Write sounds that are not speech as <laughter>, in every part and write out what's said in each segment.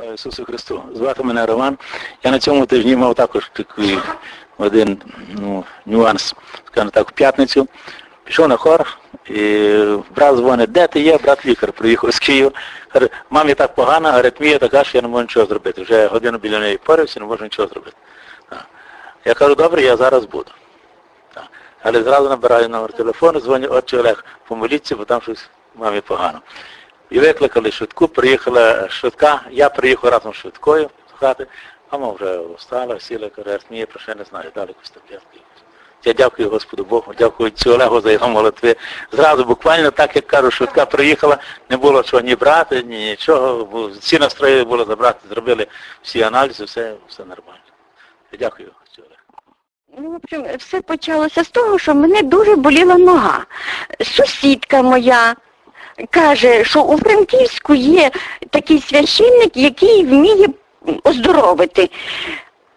Слава Ісусу Христу. Звати мене Роман. Я на цьому тижні мав також такий один ну, нюанс, скажімо так, в п'ятницю. Пішов на хор, і брат дзвонить, де ти є, брат лікар, приїхав з Києва. Каже, мамі так погано, аритмія така, що я не можу нічого зробити. Вже годину біля неї порився, не можу нічого зробити. Я кажу, добре, я зараз буду. Але зразу набираю номер телефону, дзвоню, отче Олег, помоліться, бо там щось мамі погано. І викликали швидку, приїхала швидка, я приїхав разом з швидкою з хати, мама вже встала, сіла, каже, аритмія, про що не знаю, далі таблетки. Я дякую Господу Богу, дякую цю Олегу за його молитви. Зразу буквально так, як кажу, швидка приїхала, не було чого ні брати, ні нічого. Всі настрої було забрати, зробили всі аналізи, все, все нормально. Я дякую, цю Олег. Ну, в общем, все почалося з того, що мене дуже боліла нога. Сусідка моя каже, що у Франківську є такий священник, який вміє оздоровити.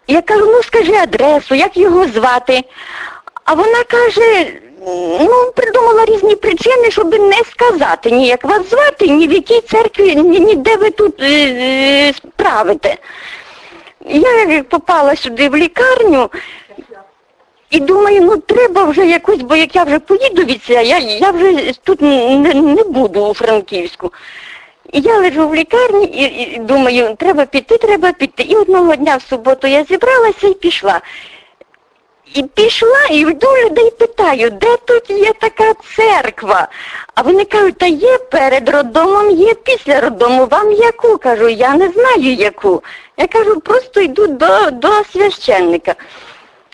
Я кажу, ну скажи адресу, як його звати. А вона каже, ну, придумала різні причини, щоб не сказати ні як вас звати, ні в якій церкві, ні, ні де ви тут е, е, справите. Я попала сюди в лікарню і думаю, ну треба вже якось, бо як я вже поїду від ся, я, я вже тут не, не буду у Франківську. І я лежу в лікарні і, і думаю, треба піти, треба піти. І одного дня в суботу я зібралася і пішла. І пішла, і йду людей питаю, де тут є така церква? А вони кажуть, та є перед роддомом, є після роддому. Вам яку? Кажу, я не знаю яку. Я кажу, просто йду до, до священника.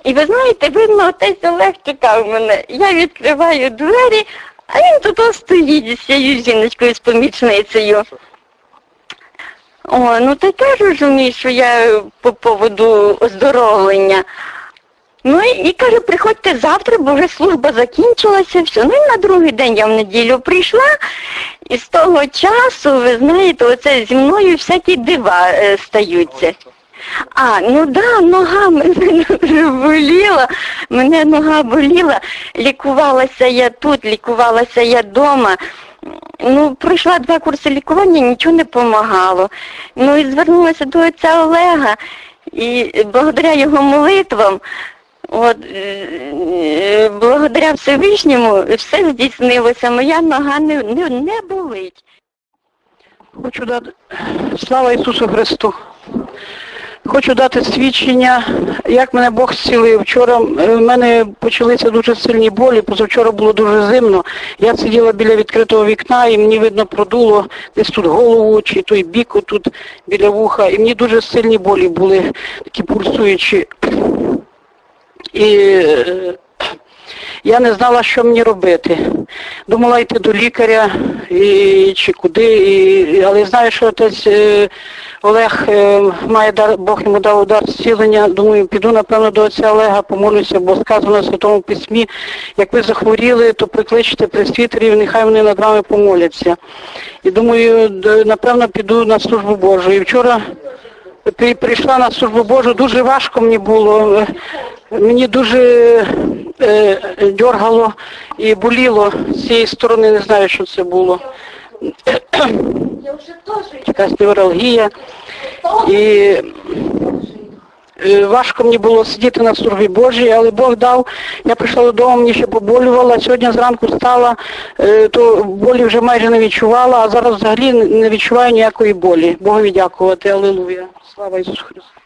І ви знаєте, видно, отець Олег чекав мене. Я відкриваю двері, а він тут стоїть з цією жіночкою, з помічницею. О, ну ти теж розумієш, що я по поводу оздоровлення. Ну і, і каже, приходьте завтра, бо вже служба закінчилася, все. Ну і на другий день я в неділю прийшла, і з того часу, ви знаєте, оце зі мною всякі дива е, стаються. А, ну да, нога <laughs> мене боліла, мене нога боліла, лікувалася я тут, лікувалася я вдома. Ну, пройшла два курси лікування, нічого не допомагало. Ну і звернулася до отця Олега, і благодаря його молитвам, от, е, благодаря Всевишньому, все здійснилося, моя нога не, не, не болить. Хочу дати слава Ісусу Христу. Хочу дати свідчення, як мене Бог зцілив. Вчора е, в мене почалися дуже сильні болі, позавчора було дуже зимно. Я сиділа біля відкритого вікна і мені видно продуло десь тут голову чи той бік тут біля вуха. І мені дуже сильні болі були, такі пульсуючі. І е, я не знала, що мені робити. Думала йти до лікаря і, чи куди, і, але знаю, що отець е, Олег е, має дар, Бог йому дав удар зцілення. Думаю, піду, напевно, до отця Олега, помолюся, бо сказано в Святому Письмі, як ви захворіли, то прикличте пресвітерів, нехай вони над вами помоляться. І думаю, напевно, піду на службу Божу. І вчора прийшла на службу Божу, дуже важко мені було. Мені дуже е, дьоргало і боліло з цієї сторони, не знаю, що це було. Якась невралгія. І е, важко мені було сидіти на службі Божій, але Бог дав. Я прийшла додому, мені ще поболювала. Сьогодні зранку стала, е, то болі вже майже не відчувала, а зараз взагалі не відчуваю ніякої болі. Богові дякувати. Алілуя. Слава Ісусу Христу.